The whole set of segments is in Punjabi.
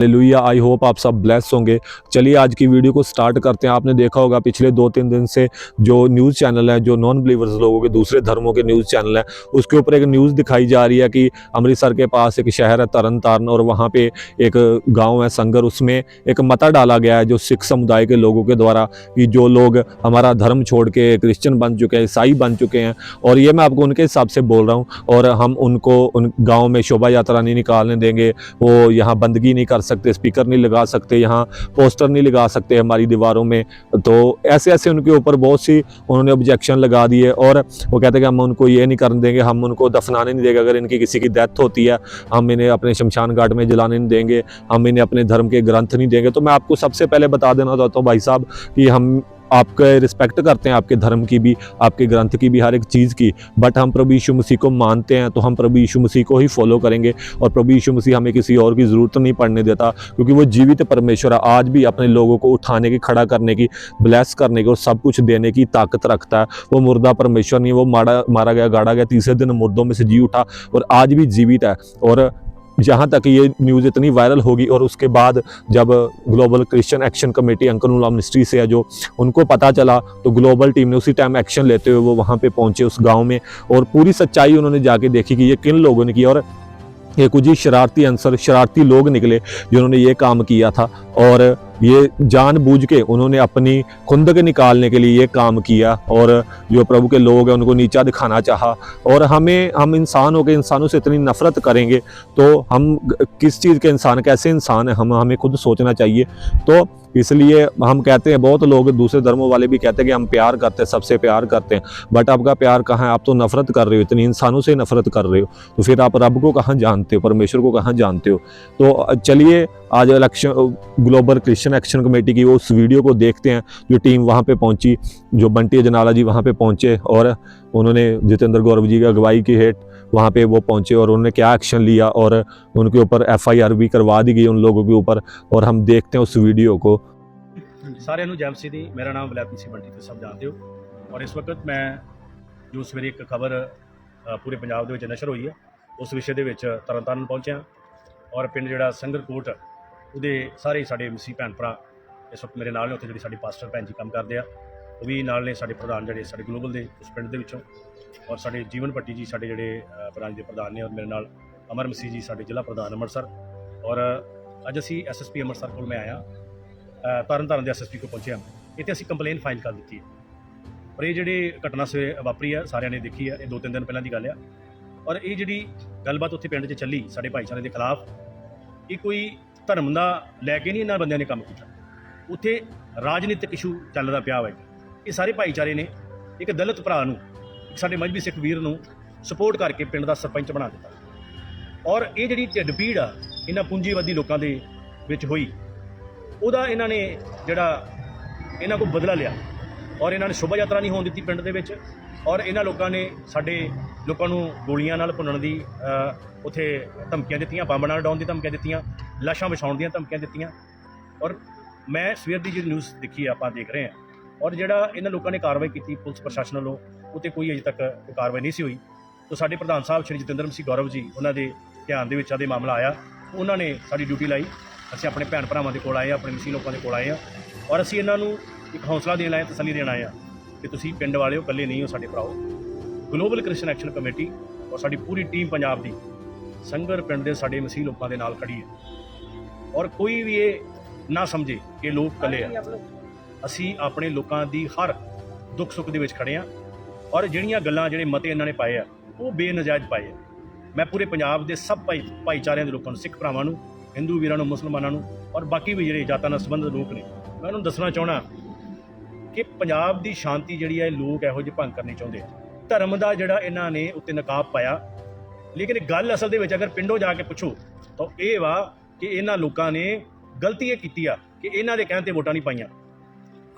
हालेलुया आई होप आप सब ब्लेस होंगे। चलिए आज की वीडियो को स्टार्ट करते हैं। आपने देखा होगा पिछले दो तीन दिन से जो न्यूज़ चैनल है, जो नॉन बिलीवर्स लोगों के, दूसरे धर्मों के न्यूज़ चैनल है, उसके ऊपर एक न्यूज़ दिखाई जा रही है कि अमृतसर के पास एक शहर है तरन ताਰਨ और वहाँ पे एक गाँव है संगर, उसमें एक मता डाला गया है जो सिख समुदाय के लोगों के द्वारा कि जो लोग हमारा धर्म छोड़ के क्रिश्चन बन चुके हैं, ईसाई बन चुके हैं। और ये मैं आपको उनके हिसाब से बोल रहा हूँ और हम उनको उन गाँव में शोभा यात्रा नहीं निकालने देंगे, वो यहाँ बंदगी नहीं कर सकते स्पीकर नहीं लगा सकते, यहाँ पोस्टर नहीं लगा सकते हमारी दीवारों में। तो ऐसे ऐसे उनके ऊपर बहुत सी उन्होंने ऑब्जेक्शन लगा दिए और वो कहते हैं कि हम उनको ये नहीं करने देंगे, हम उनको दफनाने नहीं देंगे। अगर इनकी किसी की डेथ होती है, हम इन्हें अपने शमशान घाट में जलाने नहीं देंगे, हम इन्हें अपने धर्म के ग्रंथ नहीं देंगे। तो मैं आपको सबसे पहले बता देना चाहता हूँ भाई साहब कि हम आपके रिस्पेक्ट करते हैं, आपके धर्म की भी, आपके ग्रंथ की भी, हर एक चीज़ की। बट हम प्रभु यीशु मसीह को मानते हैं तो हम प्रभु यीशु मसीह को ही फॉलो करेंगे। और प्रभु यीशु मसीह हमें किसी और की ज़रूरत नहीं पड़ने देता, क्योंकि वो जीवित परमेश्वर है। आज भी अपने लोगों को उठाने की, खड़ा करने की ब्लेस करने की और सब कुछ देने की ताकत रखता है। वो मुर्दा परमेश्वर नहीं, वो मारा मारा गया, गाड़ा गया, तीसरे दिन मुर्दों में से जी उठा और आज भी जीवित है। और जहाँ तक ये न्यूज़ इतनी वायरल होगी और उसके बाद जब ग्लोबल क्रिश्चियन एक्शन कमेटी अंकनुला मिनिस्ट्री से है जो उनको पता चला तो ग्लोबल टीम ने उसी टाइम एक्शन लेते हुए वो वहाँ पर पहुँचे उस गाँव में और पूरी सच्चाई उन्होंने जाके देखी कि ये किन लोगों ने की और ये कुछ ही शरारती अंसर शरारती लोग निकले जिन्होंने ये काम किया था और ये जानबूझ के उन्होंने अपनी खुंदक निकालने के लिए ये काम किया और जो प्रभु के लोग हैं उनको नीचा दिखाना चाहा। और हमें, हम इंसान हो के, इंसानों से इतनी नफरत करेंगे तो हम किस चीज़ के इंसान, कैसे इंसान हैं, हम, हमें खुद सोचना चाहिए। तो इसलिए हम कहते हैं, बहुत लोग दूसरे धर्मों वाले भी कहते हैं कि हम प्यार करते हैं, सबसे प्यार करते हैं। बट आपका प्यार कहाँ है? आप तो नफरत कर रहे हो, इतनी इंसानों से नफरत कर रहे हो। तो फिर आप रब को कहाँ जानते हो, परमेश्वर को कहाँ जानते हो? तो चलिए आज election global Christian action committee की वो उस वीडियो को देखते हैं जो टीम वहाँ पे पहुँची जो बंटी अजनाला जी वहाँ पे पहुँचे और उन्होंने जितेंद्र गौरव जी की अगुवाई की हेठ वहाँ पे वो पहुँचे और उन्होंने क्या एक्शन लिया और उनके ऊपर एफआईआर भी करवा दी गई उन लोगों के ऊपर और हम देखते हैं उस वीडियो को ਸਾਰਿਆਂ ਨੂੰ ਜੈਮ ਦੀ ਮੇਰਾ ਨਾਮ ਬਲੈਤੀ ਸਿੰਘ ਬੰਟੀ ਤੁਸੀਂ ਸਭ ਜਾਣਦੇ ਹੋ ਔਰ ਇਸ ਵਕਤ ਮੈਂ ਜੋ ਸਵੇਰੇ ਇੱਕ ਖਬਰ ਪੂਰੇ ਪੰਜਾਬ ਦੇ ਵਿੱਚ ਨਸ਼ਰ ਹੋਈ ਹੈ ਉਸ ਵਿਸ਼ੇ ਦੇ ਵਿੱਚ ਤਰਨਤਾਰਨ ਪਹੁੰਚਿਆ ਔਰ ਪਿੰਡ ਜਿਹੜਾ ਸੰਗਰਕੋਟ ਉਹਦੇ ਸਾਰੇ ਸਾਡੇ ਮਸੀਹ ਭੈਣ ਭਰਾ ਇਸ ਵਕਤ ਮੇਰੇ ਨਾਲ ਨੇ ਉੱਥੇ ਜਿਹੜੀ ਸਾਡੀ ਪਾਸਟਰ ਭੈਣ ਜੀ ਕੰਮ ਕਰਦੇ ਆ ਉਹ ਵੀ ਨਾਲ ਨੇ ਸਾਡੇ ਪ੍ਰਧਾਨ ਜਿਹੜੇ ਸਾਡੇ ਗਲੋਬਲ ਦੇ ਉਸ ਪਿੰਡ ਦੇ ਵਿੱਚੋਂ। ਔਰ ਸਾਡੇ ਜੀਵਨ ਪੱਟੀ ਜੀ ਸਾਡੇ ਜਿਹੜੇ ਅ, ਬ੍ਰਾਂਚ ਦੇ ਪ੍ਰਧਾਨ ਨੇ ਔਰ ਮੇਰੇ ਨਾਲ ਅਮਰ ਮਸੀਹ ਜੀ ਸਾਡੇ ਜ਼ਿਲ੍ਹਾ ਪ੍ਰਧਾਨ ਅੰਮ੍ਰਿਤਸਰ ਔਰ ਅੱਜ ਅਸੀਂ ਐਸਐਸਪੀ ਅੰਮ੍ਰਿਤਸਰ ਕੋਲ ਮੈਂ ਆਇਆ ਅ, ਤਰਨ ਤਾਰਨ ਦੇ ਐਸਐਸਪੀ ਕੋਲ ਪਹੁੰਚਿਆ ਇੱਥੇ ਅਸੀਂ ਕੰਪਲੇਨ ਫਾਈਲ ਕਰ ਦਿੱਤੀ ਹੈ। ਔਰ ਇਹ ਜਿਹੜੀ ਘਟਨਾ ਸਵੇ ਵਾਪਰੀ ਆ ਸਾਰਿਆਂ ਨੇ ਦੇਖੀ ਆ ਇਹ ਦੋ ਤਿੰਨ ਦਿਨ ਪਹਿਲਾਂ ਦੀ ਗੱਲ ਆ। ਔਰ ਇਹ ਜਿਹੜੀ ਗੱਲਬਾਤ ਉੱਥੇ ਪਿੰਡ 'ਚ ਚੱਲੀ ਸਾਡੇ ਭਾਈਚਾਰੇ ਦੇ ਖਿਲਾਫ ਇਹ ਕੋਈ ਧਰਮ ਦਾ ਲੈ ਕੇ ਨਹੀਂ ਇਹਨਾਂ ਬੰਦਿਆਂ ਨੇ ਕੰਮ ਕੀਤਾ। ਉੱਥੇ ਰਾਜਨੀਤਿਕ ਇਸ਼ੂ ਚੱਲਦਾ ਪਿਆ ਵਾ ਇਹ ਸਾਰੇ ਭਾਈਚਾਰੇ ਨੇ, ਇੱਕ ਦਲਿਤ ਭਰਾ ਨੂੰ ਸਾਡੇ ਮਜਬੀ ਸਿੱਖ ਵੀਰ ਨੂੰ ਸਪੋਰਟ ਕਰਕੇ ਪਿੰਡ ਦਾ ਸਰਪੰਚ ਬਣਾ ਦਿੱਤਾ। ਔਰ ਇਹ ਜਿਹੜੀ ਢਿੱਡ ਪੀੜ ਆ, ਇਹਨਾਂ ਪੂੰਜੀਵਾਦੀ ਲੋਕਾਂ ਦੇ ਵਿੱਚ ਹੋਈ, ਉਹਦਾ ਇਹਨਾਂ ਨੇ ਜਿਹੜਾ ਇਹਨਾਂ ਕੋਲ ਬਦਲਾ ਲਿਆ। ਔਰ ਇਹਨਾਂ ਨੇ ਸ਼ੋਭਾ ਯਾਤਰਾ ਨਹੀਂ ਹੋਣ ਦਿੱਤੀ ਪਿੰਡ ਦੇ ਵਿੱਚ। ਔਰ ਇਹਨਾਂ ਲੋਕਾਂ ਨੇ ਸਾਡੇ ਲੋਕਾਂ ਨੂੰ ਗੋਲੀਆਂ ਨਾਲ ਭੁੰਨਣ ਦੀ ਅ, ਉੱਥੇ ਧਮਕੀਆਂ ਦਿੱਤੀਆਂ ਬੰਬ ਨਾਲ ਡਾਉਣ ਦੀ ਧਮਕੀਆਂ ਦਿੱਤੀਆਂ ਲਾਸ਼ਾਂ ਵਿਛਾਉਣ ਦੀਆਂ ਧਮਕੀਆਂ ਦਿੱਤੀਆਂ। ਔਰ ਮੈਂ ਸਵੇਰ ਦੀ ਜਿਹੜੀ ਨਿਊਜ਼ ਦੇਖੀ ਆ, ਆਪਾਂ ਦੇਖ ਰਹੇ ਹਾਂ ਔਰ ਜਿਹੜਾ ਇਹਨਾਂ ਲੋਕਾਂ ਨੇ ਕਾਰਵਾਈ ਕੀਤੀ ਪੁਲਿਸ ਪ੍ਰਸ਼ਾਸਨ ਵੱਲੋਂ ਉਹ 'ਤੇ ਕੋਈ ਅਜੇ ਤੱਕ ਕਾਰਵਾਈ ਨਹੀਂ ਸੀ ਹੋਈ। ਤਾਂ ਸਾਡੇ ਪ੍ਰਧਾਨ ਸਾਹਿਬ ਸ਼੍ਰੀ ਜਤਿੰਦਰ ਸਿੰਘ ਗੌਰਵ ਜੀ ਉਹਨਾਂ ਦੇ ਧਿਆਨ ਦੇ ਵਿੱਚ ਆਦੇ ਮਾਮਲਾ ਆਇਆ। ਉਹਨਾਂ ਨੇ ਸਾਡੀ ਡਿਊਟੀ ਲਾਈ। ਅਸੀਂ ਆਪਣੇ ਭੈਣ ਭਰਾਵਾਂ ਦੇ ਕੋਲ ਆਏ ਆ ਆਪਣੇ ਮਸੀਹ ਲੋਕਾਂ ਦੇ ਕੋਲ ਆਏ ਆ। ਔਰ ਅਸੀਂ ਇਹਨਾਂ ਨੂੰ ਇੱਕ ਹੌਸਲਾ ਦੇਣ ਆਏ ਤਸੱਲੀ ਦੇਣ ਆਏ ਆ ਕਿ ਤੁਸੀਂ ਪਿੰਡ ਵਾਲਿਓ ਇਕੱਲੇ ਨਹੀਂ ਹੋ ਸਾਡੇ ਭਰਾਓ ਗਲੋਬਲ ਕ੍ਰਿਸਚਨ ਐਕਸ਼ਨ ਕਮੇਟੀ ਔਰ ਸਾਡੀ ਪੂਰੀ ਟੀਮ ਪੰਜਾਬ ਦੀ ਸੰਗਰ ਪਿੰਡ ਦੇ ਸਾਡੇ ਮਸੀਹ ਲੋਕਾਂ ਦੇ ਨਾਲ ਖੜੀ ਹੈ। ਔਰ ਕੋਈ ਵੀ ਇਹ ਨਾ ਸਮਝੇ ਕਿ ਲੋਕ ਇਕੱਲੇ ਆ। ਅਸੀਂ ਆਪਣੇ ਲੋਕਾਂ ਦੀ ਹਰ ਦੁੱਖ ਸੁੱਖ ਦੇ ਵਿੱਚ ਖੜੇ ਆ ਔਰ ਜਿਹੜੀਆਂ ਗੱਲਾਂ ਜਿਹੜੇ ਮਤੇ ਇਹਨਾਂ ਨੇ ਪਾਏ ਆ ਉਹ ਬੇਨਜਾਇਜ਼ ਪਾਏ ਆ। ਮੈਂ ਪੂਰੇ ਪੰਜਾਬ ਦੇ ਸਭ ਭਾਈ ਭਾਈਚਾਰਿਆਂ ਦੇ ਲੋਕਾਂ ਨੂੰ ਸਿੱਖ ਭਰਾਵਾਂ ਨੂੰ ਹਿੰਦੂ ਵੀਰਾਂ ਨੂੰ ਮੁਸਲਮਾਨਾਂ ਨੂੰ ਔਰ ਬਾਕੀ ਵੀ ਜਿਹੜੇ ਜਾਤਾਂ ਨਾਲ ਸੰਬੰਧਿਤ ਲੋਕ ਨੇ ਮੈਂ ਉਹਨਾਂ ਨੂੰ ਦੱਸਣਾ ਚਾਹਣਾ ਕਿ ਪੰਜਾਬ ਦੀ ਸ਼ਾਂਤੀ ਜਿਹੜੀ ਹੈ ਲੋਕ ਇਹੋ ਜਿਹੇ ਭੰਗ ਕਰਨੇ ਚਾਹੁੰਦੇ ਧਰਮ ਦਾ ਜਿਹੜਾ ਇਹਨਾਂ ਨੇ ਉੱਤੇ ਨਕਾਬ ਪਾਇਆ, ਲੇਕਿਨ ਗੱਲ ਅਸਲ ਦੇ ਵਿੱਚ ਅਗਰ ਪਿੰਡੋਂ ਜਾ ਕੇ ਪੁੱਛੋ, ਤਾਂ ਇਹ ਵਾ ਕਿ ਇਹਨਾਂ ਲੋਕਾਂ ਨੇ ਗਲਤੀ ਇਹ ਕੀਤੀ ਆ ਕਿ ਇਹਨਾਂ ਦੇ ਕਹਿਣ ਤੇ ਵੋਟਾਂ ਨਹੀਂ ਪਾਈਆਂ।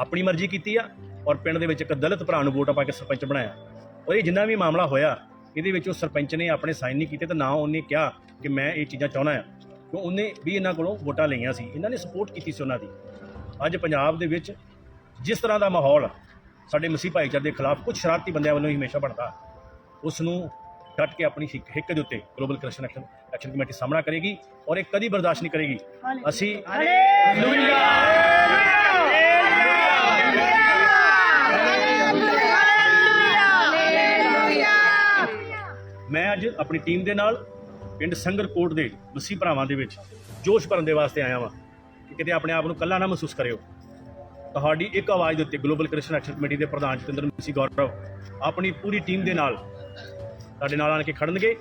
ਆਪਣੀ ਮਰਜ਼ੀ ਕੀਤੀ ਆ ਔਰ ਪਿੰਡ ਦੇ ਵਿੱਚ ਇੱਕ ਦਲਿਤ ਭਰਾ ਨੂੰ ਵੋਟਾਂ ਪਾ ਕੇ ਸਰਪੰਚ ਬਣਾਇਆ। ਔਰ ਇਹ ਜਿੰਨਾ ਵੀ ਮਾਮਲਾ ਹੋਇਆ, ਇਹਦੇ ਵਿੱਚ ਉਹ ਸਰਪੰਚ ਨੇ ਆਪਣੇ ਸਾਈਨ ਨਹੀਂ ਕੀਤੇ ਤੇ ਨਾ ਉਹਨੇ ਕਿਹਾ ਕਿ ਮੈਂ ਇਹ ਚੀਜ਼ਾਂ ਚਾਹੁੰਦਾ ਆ। ਕਿ ਉਹਨੇ ਵੀ ਇਹਨਾਂ ਕੋਲੋਂ ਵੋਟਾਂ ਲਈਆਂ ਸੀ। ਇਹਨਾਂ ਨੇ ਸਪੋਰਟ ਕੀਤੀ ਸੀ ਉਹਨਾਂ ਦੀ। ਅੱਜ ਪੰਜਾਬ ਦੇ ਵਿੱਚ ਜਿਸ ਤਰ੍ਹਾਂ ਦਾ ਮਾਹੌਲ ਸਾਡੇ ਮਸੀਹ ਭਾਈਚਾਰੇ ਦੇ ਖਿਲਾਫ ਕੁਝ ਸ਼ਰਾਰਤੀ ਬੰਦਿਆਂ ਵੱਲੋਂ ਹੀ ਹਮੇਸ਼ਾ ਬਣਦਾ ਉਸ ਨੂੰ ਡਟ ਕੇ ਆਪਣੀ ਹਿੱਕ ਹਿੱਕ ਦੇ ਉੱਤੇ global Christian action action committee ਸਾਹਮਣਾ ਕਰੇਗੀ ਔਰ ਇਹ ਕਦੀ ਬਰਦਾਸ਼ਤ ਨਹੀਂ ਕਰੇਗੀ। ਅਸੀਂ ਮੈਂ ਅੱਜ ਆਪਣੀ ਟੀਮ ਦੇ ਨਾਲ ਪਿੰਡ ਸੰਗਰਕੋਟ ਦੇ ਮਸੀਹ ਭਰਾਵਾਂ ਦੇ ਵਿੱਚ ਜੋਸ਼ ਭਰਨ ਦੇ ਵਾਸਤੇ ਆਇਆ ਵਾਂ ਕਿ ਕਿਤੇ ਆਪਣੇ ਆਪ ਨੂੰ ਇਕੱਲਾ ਨਾ ਮਹਿਸੂਸ ਕਰਿਓ। ਤੁਹਾਡੀ ਇੱਕ ਆਵਾਜ਼ ਦੇ ਉੱਤੇ ਗਲੋਬਲ ਕ੍ਰਿਸਨ ਐਕਸ਼ਨ ਕਮੇਟੀ ਦੇ ਪ੍ਰਧਾਨ ਜਤਿੰਦਰ ਮਸੀਹ ਗੌਰਵ ਆਪਣੀ ਪੂਰੀ ਟੀਮ ਦੇ ਨਾਲ ਸਾਡੇ ਨਾਲ ਆਣ ਕੇ ਖੜਨਗੇ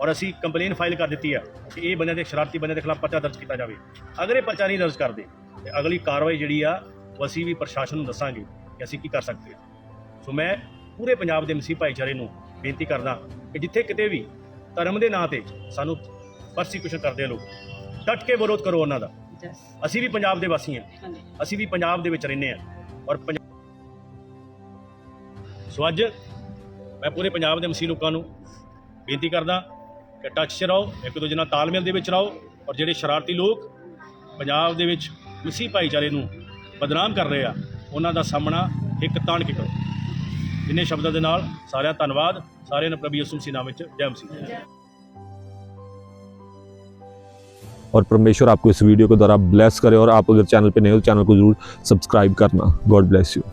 ਔਰ ਅਸੀਂ ਕੰਪਲੇਨ ਫਾਈਲ ਕਰ ਦਿੱਤੀ ਆ ਕਿ ਇਹ ਬੰਦਿਆਂ ਦੇ ਸ਼ਰਾਰਤੀ ਬੰਦਿਆਂ ਦੇ ਖਿਲਾਫ ਪਰਚਾ ਦਰਜ ਕੀਤਾ ਜਾਵੇ। ਅਗਰ ਇਹ ਪਰਚਾ ਨਹੀਂ ਦਰਜ ਕਰਦੇ, ਤੇ ਅਗਲੀ ਕਾਰਵਾਈ ਜਿਹੜੀ ਆ, ਉਹ ਅਸੀਂ ਵੀ ਪ੍ਰਸ਼ਾਸਨ ਨੂੰ ਦੱਸਾਂਗੇ ਕਿ ਅਸੀਂ ਕੀ ਕਰ ਸਕਦੇ ਹਾਂ। ਸੋ ਮੈਂ ਪੂਰੇ ਪੰਜਾਬ ਦੇ ਮਸੀਹ ਭਾਈਚਾਰੇ ਨੂੰ ਬੇਨਤੀ ਕਰਦਾ ਕਿ ਜਿੱਥੇ ਕਿਤੇ ਵੀ ਧਰਮ ਦੇ ਨਾਂ ਤੇ ਸਾਨੂੰ ਪਰਸੀਕਿਊਸ਼ਨ ਕਰਦੇ ਆ ਲੋਕ, ਡਟ ਕੇ ਵਿਰੋਧ ਕਰੋ ਉਹਨਾਂ ਦਾ। ਅਸੀਂ ਵੀ ਪੰਜਾਬ ਦੇ ਵਾਸੀ ਹਾਂ। ਅਸੀਂ ਵੀ ਪੰਜਾਬ ਦੇ ਵਿੱਚ ਰਹਿੰਦੇ ਹਾਂ। ਔਰ ਪੰਜ- ਸੋ ਅੱਜ ਮੈਂ ਪੂਰੇ ਪੰਜਾਬ ਦੇ ਮਸੀਹ ਲੋਕਾਂ ਨੂੰ ਬੇਨਤੀ ਕਰਦਾ ਕਿ ਟੱਚ 'ਚ ਰਹੋ ਇੱਕ ਦੂਜੇ ਨਾਲ ਤਾਲਮੇਲ ਦੇ ਵਿੱਚ ਰਹੋ ਔਰ ਜਿਹੜੇ ਸ਼ਰਾਰਤੀ ਲੋਕ ਪੰਜਾਬ ਦੇ ਵਿੱਚ ਮਸੀਹ ਭਾਈਚਾਰੇ ਨੂੰ ਬਦਨਾਮ ਕਰ ਰਹੇ ਆ ਉਹਨਾਂ ਦਾ ਸਾਹਮਣਾ ਇੱਕ ਤਾਣ ਕੇ ਕਰੋ। ਇੰਨੇ ਸ਼ਬਦਾਂ ਦੇ ਨਾਲ ਸਾਰਿਆਂ ਦਾ ਧੰਨਵਾਦ ਸਾਰਿਆਂ ਨੂੰ ਪ੍ਰਭੂ ਯਿਸੂ ਮਸੀਹ ਨਾਮ ਵਿੱਚ ਜੈ ਮਸੀਹ। और परमेश्वर आपको इस वीडियो के द्वारा ब्लेस करे और आप अगर चैनल पे नए हो चैनल को जरूर सब्सक्राइब करना गॉड ब्लेस यू